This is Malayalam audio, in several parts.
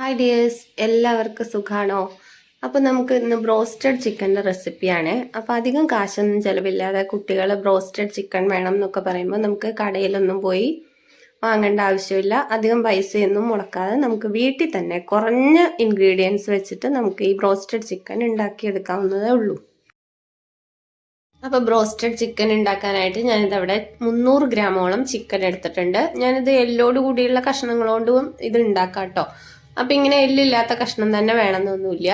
ഹായ് ഡിയേഴ്സ് എല്ലാവർക്കും സുഖാണോ? അപ്പോൾ നമുക്ക് ഇന്ന് ബ്രോസ്റ്റഡ് ചിക്കന്റെ റെസിപ്പിയാണ്. അപ്പോൾ അധികം കാശൊന്നും ചിലവില്ലാതെ കുട്ടികൾ ബ്രോസ്റ്റഡ് ചിക്കൻ വേണം എന്നൊക്കെ പറയുമ്പോൾ നമുക്ക് കടയിലൊന്നും പോയി വാങ്ങേണ്ട ആവശ്യമില്ല. അധികം പൈസയൊന്നും മുടക്കാതെ നമുക്ക് വീട്ടിൽ തന്നെ കുറഞ്ഞ ഇൻഗ്രീഡിയൻസ് വെച്ചിട്ട് നമുക്ക് ഈ ബ്രോസ്റ്റഡ് ചിക്കൻ ഉണ്ടാക്കിയെടുക്കാവുന്നതേ ഉള്ളൂ. അപ്പോൾ ബ്രോസ്റ്റഡ് ചിക്കൻ ഉണ്ടാക്കാനായിട്ട് ഞാനിത് അവിടെ മുന്നൂറ് ഗ്രാമോളം ചിക്കൻ എടുത്തിട്ടുണ്ട്. ഞാനിത് എല്ലോട് കൂടിയുള്ള കഷ്ണങ്ങളോണ്ടും ഇത് ഉണ്ടാക്കാം കേട്ടോ അപ്പം ഇങ്ങനെ എല്ലില്ലാത്ത കഷ്ണം തന്നെ വേണമെന്നൊന്നുമില്ല.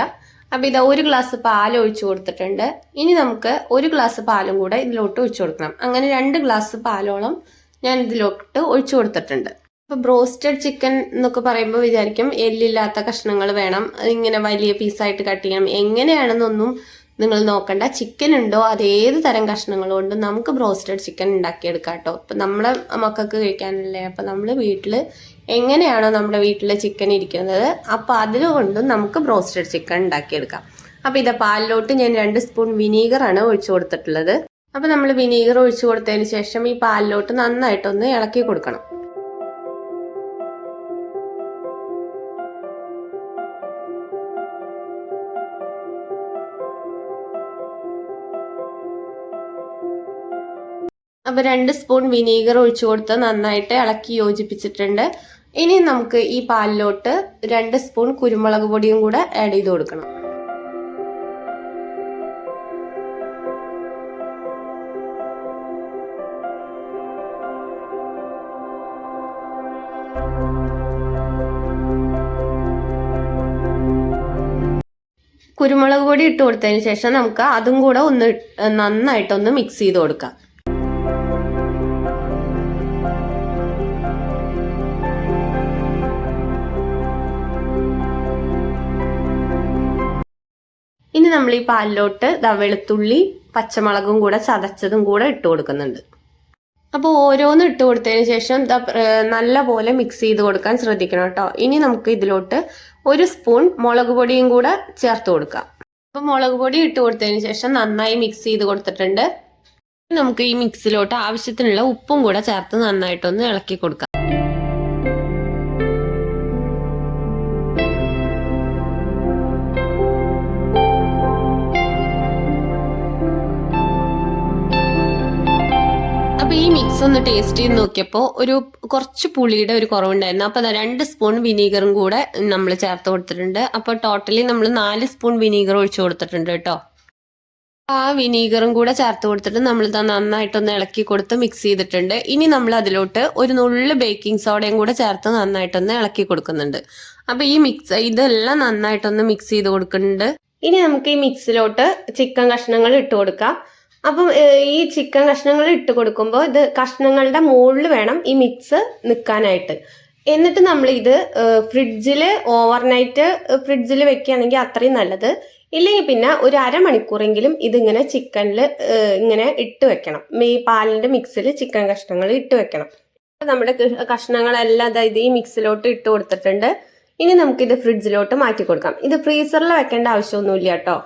അപ്പം ഇതാ ഒരു ഗ്ലാസ് പാൽ ഒഴിച്ചു കൊടുത്തിട്ടുണ്ട്. ഇനി നമുക്ക് ഒരു ഗ്ലാസ് പാലും കൂടെ ഇതിലോട്ട് ഒഴിച്ചു കൊടുക്കണം. അങ്ങനെ രണ്ട് ഗ്ലാസ് പാലോളം ഞാൻ ഇതിലോട്ട് ഒഴിച്ചു കൊടുത്തിട്ടുണ്ട്. അപ്പോൾ ബ്രോസ്റ്റഡ് ചിക്കൻ എന്നൊക്കെ പറയുമ്പോൾ വിചാരിക്കും എല്ലില്ലാത്ത കഷ്ണങ്ങൾ വേണം. ഇങ്ങനെ വലിയ പീസായിട്ട് കട്ട് ചെയ്യണം. എങ്ങനെയാണെന്നൊന്നും നിങ്ങൾ നോക്കണ്ട. ചിക്കൻ ഉണ്ടോ? അത് ഏത് തരം കഷ്ണങ്ങൾ കൊണ്ടും നമുക്ക് ബ്രോസ്റ്റഡ് ചിക്കൻ ഉണ്ടാക്കിയെടുക്കാം കേട്ടോ. ഇപ്പം നമ്മളെ മക്കൾക്ക് കഴിക്കാനല്ലേ? അപ്പം നമ്മൾ വീട്ടിൽ എങ്ങനെയാണോ നമ്മുടെ വീട്ടിൽ ചിക്കൻ ഇരിക്കുന്നത് അപ്പോൾ അതിലുകൊണ്ടും നമുക്ക് ബ്രോസ്റ്റഡ് ചിക്കൻ ഉണ്ടാക്കിയെടുക്കാം. അപ്പോൾ ഇതാ പാലിലോട്ട് ഞാൻ രണ്ട് സ്പൂൺ വിനീഗറാണ് ഒഴിച്ചു കൊടുത്തിട്ടുള്ളത്. അപ്പോൾ നമ്മൾ വിനീഗർ ഒഴിച്ചു കൊടുത്തതിന് ശേഷം ഈ പാലിലോട്ട് നന്നായിട്ടൊന്ന് ഇളക്കി കൊടുക്കണം. അപ്പോൾ രണ്ട് സ്പൂൺ വിനീഗർ ഒഴിച്ചു കൊടുത്ത് നന്നായിട്ട് ഇളക്കി യോജിപ്പിച്ചിട്ടുണ്ട്. ഇനി നമുക്ക് ഈ പാലിലോട്ട് രണ്ട് സ്പൂൺ കുരുമുളക് പൊടിയും കൂടെ ആഡ് ചെയ്ത് കൊടുക്കണം. കുരുമുളക് പൊടി ഇട്ട് കൊടുത്തതിന് ശേഷം നമുക്ക് അതും കൂടെ ഒന്ന് നന്നായിട്ടൊന്ന് മിക്സ് ചെയ്ത് കൊടുക്കാം. നമ്മൾ ഈ പാലിലോട്ട് വെളുത്തുള്ളി പച്ചമുളകും കൂടെ ചതച്ചതും കൂടെ ഇട്ട് കൊടുക്കുന്നുണ്ട്. അപ്പോൾ ഓരോന്ന് ഇട്ട് കൊടുത്തതിന് ശേഷം നല്ല പോലെ മിക്സ് ചെയ്ത് കൊടുക്കാൻ ശ്രദ്ധിക്കണം കേട്ടോ. ഇനി നമുക്ക് ഇതിലോട്ട് ഒരു സ്പൂൺ മുളക് പൊടിയും കൂടെ ചേർത്ത് കൊടുക്കാം. അപ്പോൾ മുളക് പൊടി ഇട്ട് കൊടുത്തതിന് ശേഷം നന്നായി മിക്സ് ചെയ്ത് കൊടുത്തിട്ടുണ്ട്. നമുക്ക് ഈ മിക്സിലോട്ട് ആവശ്യത്തിനുള്ള ഉപ്പും കൂടെ ചേർത്ത് നന്നായിട്ടൊന്ന് ഇളക്കി കൊടുക്കാം. ഒന്ന് ടേസ്റ്റ് ചെയ്ത് നോക്കിയപ്പോൾ ഒരു കുറച്ച് പുളിയുടെ ഒരു കുറവുണ്ടായിരുന്നു. അപ്പോൾ രണ്ട് സ്പൂൺ വിനീഗറും കൂടെ നമ്മൾ ചേർത്ത് കൊടുത്തിട്ടുണ്ട്. അപ്പോൾ ടോട്ടലി നമ്മൾ നാല് സ്പൂൺ വിനീഗർ ഒഴിച്ചു കൊടുത്തിട്ടുണ്ട് കേട്ടോ. ആ വിനീഗറും കൂടെ ചേർത്ത് കൊടുത്തിട്ട് നമ്മൾ നന്നായിട്ടൊന്ന് ഇളക്കി കൊടുത്ത് മിക്സ് ചെയ്തിട്ടുണ്ട്. ഇനി നമ്മൾ അതിലോട്ട് ഒരു നുള്ള് ബേക്കിംഗ് സോഡയും കൂടെ ചേർത്ത് നന്നായിട്ടൊന്ന് ഇളക്കി കൊടുക്കുന്നുണ്ട്. അപ്പോൾ ഈ മിക്സ് ഇതെല്ലാം നന്നായിട്ടൊന്ന് മിക്സ് ചെയ്ത് കൊടുക്കുന്നുണ്ട്. ഇനി നമുക്ക് ഈ മിക്സിലോട്ട് ചിക്കൻ കഷ്ണങ്ങൾ ഇട്ട് കൊടുക്കാം. അപ്പം ഈ ചിക്കൻ കഷ്ണങ്ങൾ ഇട്ട് കൊടുക്കുമ്പോൾ ഇത് കഷ്ണങ്ങളുടെ മുകളിൽ വേണം ഈ മിക്സ് നിൽക്കാനായിട്ട് എന്നിട്ട് നമ്മൾ ഇത് ഫ്രിഡ്ജിൽ ഓവർനൈറ്റ് ഫ്രിഡ്ജിൽ വെക്കുകയാണെങ്കിൽ അത്രയും നല്ലത്. ഇല്ലെങ്കിൽ പിന്നെ ഒരു അരമണിക്കൂറെങ്കിലും ഇതിങ്ങനെ ചിക്കനിൽ ഇങ്ങനെ ഇട്ട് വെക്കണം. ഈ പാലിന്റെ മിക്സിൽ ചിക്കൻ കഷ്ണങ്ങൾ ഇട്ട് വെക്കണം. നമ്മുടെ കഷ്ണങ്ങളെല്ലാം അതായത് ഈ മിക്സിലോട്ട് ഇട്ട് കൊടുത്തിട്ടുണ്ട്. ഇനി നമുക്കിത് ഫ്രിഡ്ജിലോട്ട് മാറ്റി കൊടുക്കാം. ഇത് ഫ്രീസറിൽ വെക്കേണ്ട ആവശ്യമൊന്നുമില്ല കേട്ടോ.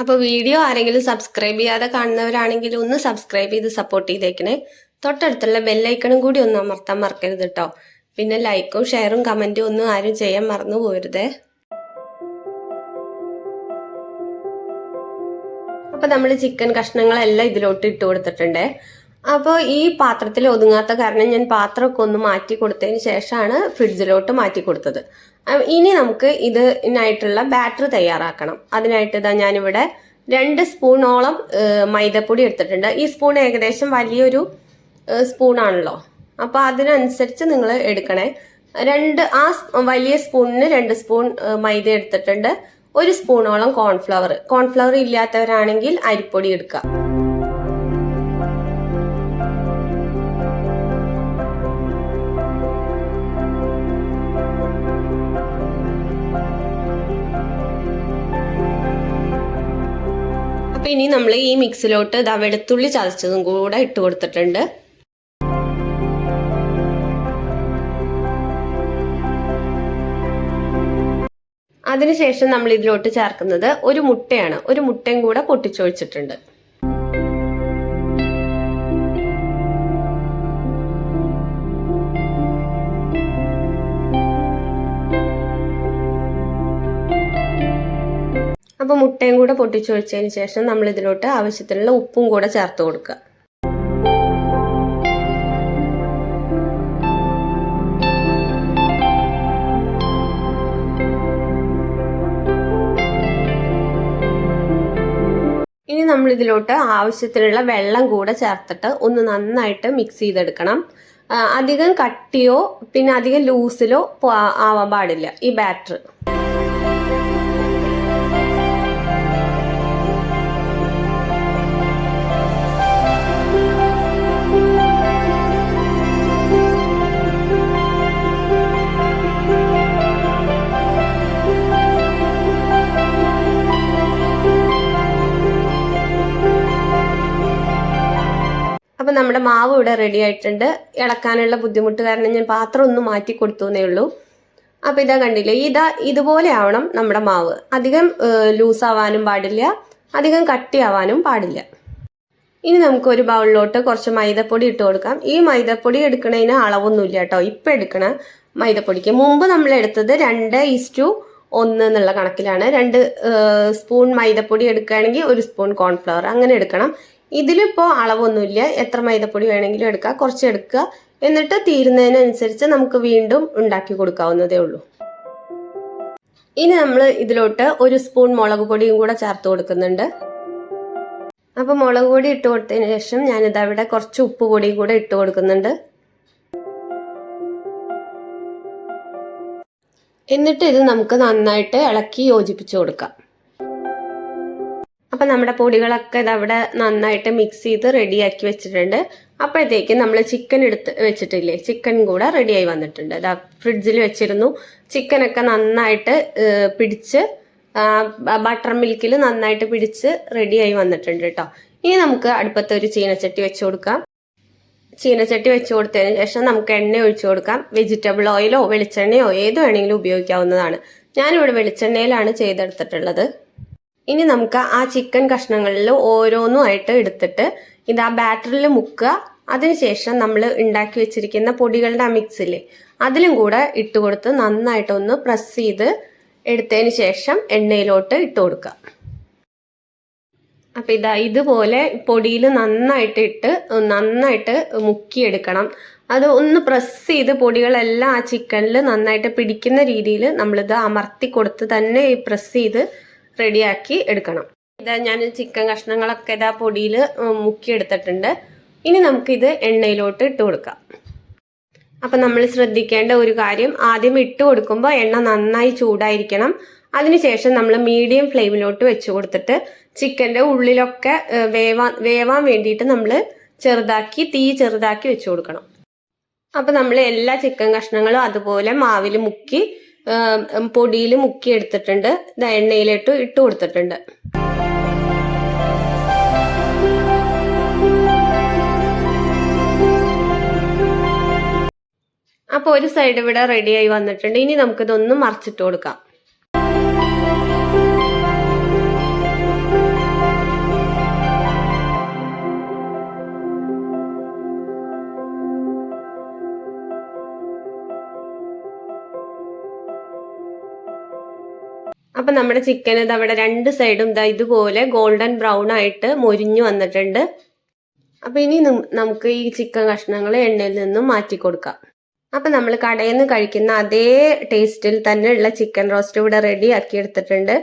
അപ്പോൾ വീഡിയോ ആരെങ്കിലും സബ്സ്ക്രൈബ് ചെയ്യാതെ കാണുന്നവരാണെങ്കിൽ ഒന്ന് സബ്സ്ക്രൈബ് ചെയ്ത് സപ്പോർട്ട് ചെയ്തേക്കണേ. തൊട്ടടുത്തുള്ള ബെല്ലൈക്കണും കൂടി ഒന്ന് അമർത്താൻ മറക്കരുത് കേട്ടോ പിന്നെ ലൈക്കും ഷെയറും കമന്റും ഒന്നും ആരും ചെയ്യാൻ മറന്നു പോരുതേ. അപ്പോൾ നമ്മൾ ചിക്കൻ കഷ്ണങ്ങളെല്ലാം ഇതിലോട്ട് ഇട്ട് കൊടുത്തിട്ടുണ്ട്. അപ്പോൾ ഈ പാത്രത്തിൽ ഒതുങ്ങാത്ത കാരണം ഞാൻ പാത്രമൊക്കെ ഒന്ന് മാറ്റി കൊടുത്തതിന് ശേഷമാണ് ഫ്രിഡ്ജിലോട്ട് മാറ്റി കൊടുത്തത്. ഇനി നമുക്ക് ഇതിനായിട്ടുള്ള ബാറ്റർ തയ്യാറാക്കണം. അതിനായിട്ട് ഇതാ ഞാനിവിടെ രണ്ട് സ്പൂണോളം മൈദപ്പൊടി എടുത്തിട്ടുണ്ട്. ഈ സ്പൂൺ ഏകദേശം വലിയൊരു സ്പൂണാണല്ലോ. അപ്പോൾ അതിനനുസരിച്ച് നിങ്ങൾ എടുക്കണേ. രണ്ട് ആ വലിയ സ്പൂണിന് രണ്ട് സ്പൂൺ മൈദ എടുത്തിട്ടുണ്ട്. ഒരു സ്പൂണോളം കോൺഫ്ലവർ. കോൺഫ്ലവർ ഇല്ലാത്തവരാണെങ്കിൽ അരിപ്പൊടി എടുക്കുക. അപ്പം ഇനി നമ്മൾ ഈ മിക്സിലോട്ട് ഇതാ വെളുത്തുള്ളി ചതച്ചതും കൂടെ ഇട്ട് കൊടുത്തിട്ടുണ്ട്. അതിനുശേഷം നമ്മൾ ഇതിലോട്ട് ചേർക്കുന്നത് ഒരു മുട്ടയാണ്. ഒരു മുട്ടയും കൂടെ പൊട്ടിച്ചൊഴിച്ചിട്ടുണ്ട്. മുട്ടയും കൂടെ പൊട്ടിച്ചൊഴിച്ചതിന് ശേഷം നമ്മൾ ഇതിലോട്ട് ആവശ്യത്തിനുള്ള ഉപ്പും കൂടെ ചേർത്ത് കൊടുക്കുക. ഇനി നമ്മൾ ഇതിലോട്ട് ആവശ്യത്തിനുള്ള വെള്ളം കൂടെ ചേർത്തിട്ട് ഒന്ന് നന്നായിട്ട് മിക്സ് ചെയ്തെടുക്കണം. അധികം കട്ടിയോ പിന്നെ അധികം ലൂസിലോ ആവാൻ പാടില്ല. ഈ ബാറ്റർ നമ്മുടെ മാവ് ഇവിടെ റെഡി ആയിട്ടുണ്ട്. ഇളക്കാനുള്ള ബുദ്ധിമുട്ട് കാരണം ഞാൻ പാത്രം ഒന്ന് മാറ്റി കൊടുത്തുന്നേ ഉള്ളൂ. അപ്പൊ ഇതാ കണ്ടില്ലേ ഇതാ ഇതുപോലെ ആവണം നമ്മുടെ മാവ്. അധികം ലൂസ് ആവാനും പാടില്ല. അധികം കട്ടിയാവാനും പാടില്ല. ഇനി നമുക്ക് ഒരു ബൗളിലോട്ട് കുറച്ച് മൈദപ്പൊടി ഇട്ട് കൊടുക്കാം. ഈ മൈദപ്പൊടി എടുക്കണതിന് അളവൊന്നുമില്ല കേട്ടോ. ഇപ്പം എടുക്കണ മൈദപ്പൊടിക്ക്. മുമ്പ് നമ്മൾ എടുത്തത് രണ്ട് ഈസ്റ്റു ഒന്ന് എന്നുള്ള കണക്കിലാണ്. രണ്ട് സ്പൂൺ മൈദപ്പൊടി എടുക്കുകയാണെങ്കിൽ ഒരു സ്പൂൺ കോൺഫ്ലവർ അങ്ങനെ എടുക്കണം. ഇതിലിപ്പോൾ അളവൊന്നുമില്ല. എത്ര മൈദപ്പൊടി വേണമെങ്കിലും എടുക്കുക കുറച്ച് എടുക്കുക. എന്നിട്ട് തീരുന്നതിനനുസരിച്ച് നമുക്ക് വീണ്ടും ഉണ്ടാക്കി കൊടുക്കാവുന്നതേ ഉള്ളൂ. ഇനി നമ്മൾ ഇതിലോട്ട് ഒരു സ്പൂൺ മുളക് പൊടിയും കൂടെ ചേർത്ത് കൊടുക്കുന്നുണ്ട്. അപ്പോൾ മുളക് പൊടി ഇട്ട് കൊടുത്തതിന് ശേഷം ഞാനിത് അവിടെ കുറച്ച് ഉപ്പ് പൊടിയും കൂടെ ഇട്ട് കൊടുക്കുന്നുണ്ട്. എന്നിട്ട് ഇത് നമുക്ക് നന്നായിട്ട് ഇളക്കി യോജിപ്പിച്ച് കൊടുക്കാം. അപ്പൊ നമ്മുടെ പൊടികളൊക്കെ ഇത് അവിടെ നന്നായിട്ട് മിക്സ് ചെയ്ത് റെഡിയാക്കി വെച്ചിട്ടുണ്ട്. അപ്പോഴത്തേക്ക് നമ്മൾ ചിക്കൻ എടുത്ത് വെച്ചിട്ടില്ലേ? ചിക്കൻ കൂടെ റെഡിയായി വന്നിട്ടുണ്ട്. അതാ ഫ്രിഡ്ജിൽ വെച്ചിരുന്നു. ചിക്കനൊക്കെ നന്നായിട്ട് പിടിച്ച് ബട്ടർ മിൽക്കിൽ നന്നായിട്ട് പിടിച്ച് റെഡിയായി വന്നിട്ടുണ്ട് കേട്ടോ. ഇനി നമുക്ക് അടുപ്പത്ത് ഒരു ചീനച്ചട്ടി വെച്ച് കൊടുക്കാം. ചീനച്ചട്ടി വെച്ച് കൊടുത്തതിന് ശേഷം നമുക്ക് എണ്ണ ഒഴിച്ചു കൊടുക്കാം. വെജിറ്റബിൾ ഓയിലോ വെളിച്ചെണ്ണയോ ഏത് വേണമെങ്കിലും ഉപയോഗിക്കാവുന്നതാണ്. ഞാനിവിടെ വെളിച്ചെണ്ണയിലാണ് ചെയ്തെടുത്തിട്ടുള്ളത്. ഇനി നമുക്ക് ആ ചിക്കൻ കഷ്ണങ്ങളിൽ ഓരോന്നുമായിട്ട് എടുത്തിട്ട് ഇത് ആ ബാറ്ററിൽ മുക്കുക. അതിനുശേഷം നമ്മൾ ഉണ്ടാക്കി വെച്ചിരിക്കുന്ന പൊടികളുടെ ആ മിക്സ് അതിലും കൂടെ ഇട്ട് കൊടുത്ത് നന്നായിട്ടൊന്ന് പ്രസ് ചെയ്ത് എടുത്തതിന് ശേഷം എണ്ണയിലോട്ട് ഇട്ട് കൊടുക്കുക. അപ്പൊ ഇതാ ഇതുപോലെ പൊടിയിൽ നന്നായിട്ട് ഇട്ട് നന്നായിട്ട് മുക്കിയെടുക്കണം. അത് ഒന്ന് പ്രസ് ചെയ്ത് പൊടികളെല്ലാം ആ ചിക്കനിൽ നന്നായിട്ട് പിടിക്കുന്ന രീതിയിൽ നമ്മളിത് അമർത്തി കൊടുത്ത് തന്നെ പ്രസ് ചെയ്ത് റെഡിയാക്കി എടുക്കണം. ഇതാ ഞാൻ ചിക്കൻ കഷ്ണങ്ങളൊക്കെ ഇതാ പൊടിയിൽ മുക്കിയെടുത്തിട്ടുണ്ട്. ഇനി നമുക്കിത് എണ്ണയിലോട്ട് ഇട്ട് കൊടുക്കാം. അപ്പം നമ്മൾ ശ്രദ്ധിക്കേണ്ട ഒരു കാര്യം ആദ്യം ഇട്ട് കൊടുക്കുമ്പോൾ എണ്ണ നന്നായി ചൂടായിരിക്കണം. അതിനുശേഷം നമ്മൾ മീഡിയം ഫ്ലെയിമിലോട്ട് വെച്ച് കൊടുത്തിട്ട് ചിക്കന്റെ ഉള്ളിലൊക്കെ വേവാൻ വേവാൻ വേണ്ടിയിട്ട് നമ്മൾ ചെറുതാക്കി തീ ചെറുതാക്കി വെച്ച് കൊടുക്കണം. അപ്പം നമ്മൾ എല്ലാ ചിക്കൻ കഷ്ണങ്ങളും അതുപോലെ മാവിൽ മുക്കി പൊടിയിൽ മുക്കിയെടുത്തിട്ടുണ്ട് എണ്ണയിലിട്ട് ഇട്ട് കൊടുത്തിട്ടുണ്ട്. അപ്പോൾ ഒരു സൈഡ് ഇവിടെ റെഡിയായി വന്നിട്ടുണ്ട്. ഇനി നമുക്കിതൊന്ന് മറിച്ചിട്ട് കൊടുക്കാം. അപ്പൊ നമ്മുടെ ചിക്കൻ ഇത് അവിടെ രണ്ട് സൈഡും ഇതാ ഇതുപോലെ ഗോൾഡൻ ബ്രൗൺ ആയിട്ട് മൊരിഞ്ഞു വന്നിട്ടുണ്ട്. അപ്പൊ ഇനി നമുക്ക് ഈ ചിക്കൻ കഷ്ണങ്ങൾ എണ്ണയിൽ നിന്നും മാറ്റി കൊടുക്കാം. അപ്പൊ നമ്മൾ കടയിൽ നിന്ന് കഴിക്കുന്ന അതേ ടേസ്റ്റിൽ തന്നെ ഉള്ള ചിക്കൻ റോസ്റ്റ് ഇവിടെ റെഡി ആക്കി എടുത്തിട്ടുണ്ട്.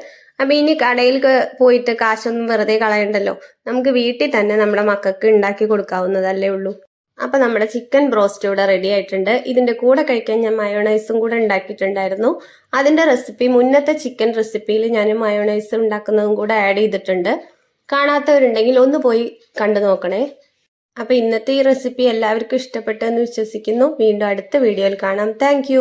അപ്പൊ ഇനി കടയിൽ പോയിട്ട് കാശൊന്നും വെറുതെ കളയണ്ടല്ലോ. നമുക്ക് വീട്ടിൽ തന്നെ നമ്മുടെ മക്കൾക്ക് ഉണ്ടാക്കി കൊടുക്കാവുന്നതല്ലേ ഉള്ളൂ. അപ്പൊ നമ്മുടെ ചിക്കൻ ബ്രോസ്റ്റ് ഇവിടെ റെഡി ആയിട്ടുണ്ട്. ഇതിന്റെ കൂടെ കഴിക്കാൻ ഞാൻ മയോണൈസും കൂടെ ഉണ്ടാക്കിയിട്ടുണ്ടായിരുന്നു. അതിന്റെ റെസിപ്പി മുന്നത്തെ ചിക്കൻ റെസിപ്പിയിൽ ഞാൻ മയോണൈസ് ഉണ്ടാക്കുന്നതും കൂടെ ആഡ് ചെയ്തിട്ടുണ്ട്. കാണാത്തവരുണ്ടെങ്കിൽ ഒന്ന് പോയി കണ്ടു നോക്കണേ. അപ്പൊ ഇന്നത്തെ ഈ റെസിപ്പി എല്ലാവർക്കും ഇഷ്ടപ്പെട്ടെന്ന് വിശ്വസിക്കുന്നു. വീണ്ടും അടുത്ത വീഡിയോയിൽ കാണാം. താങ്ക്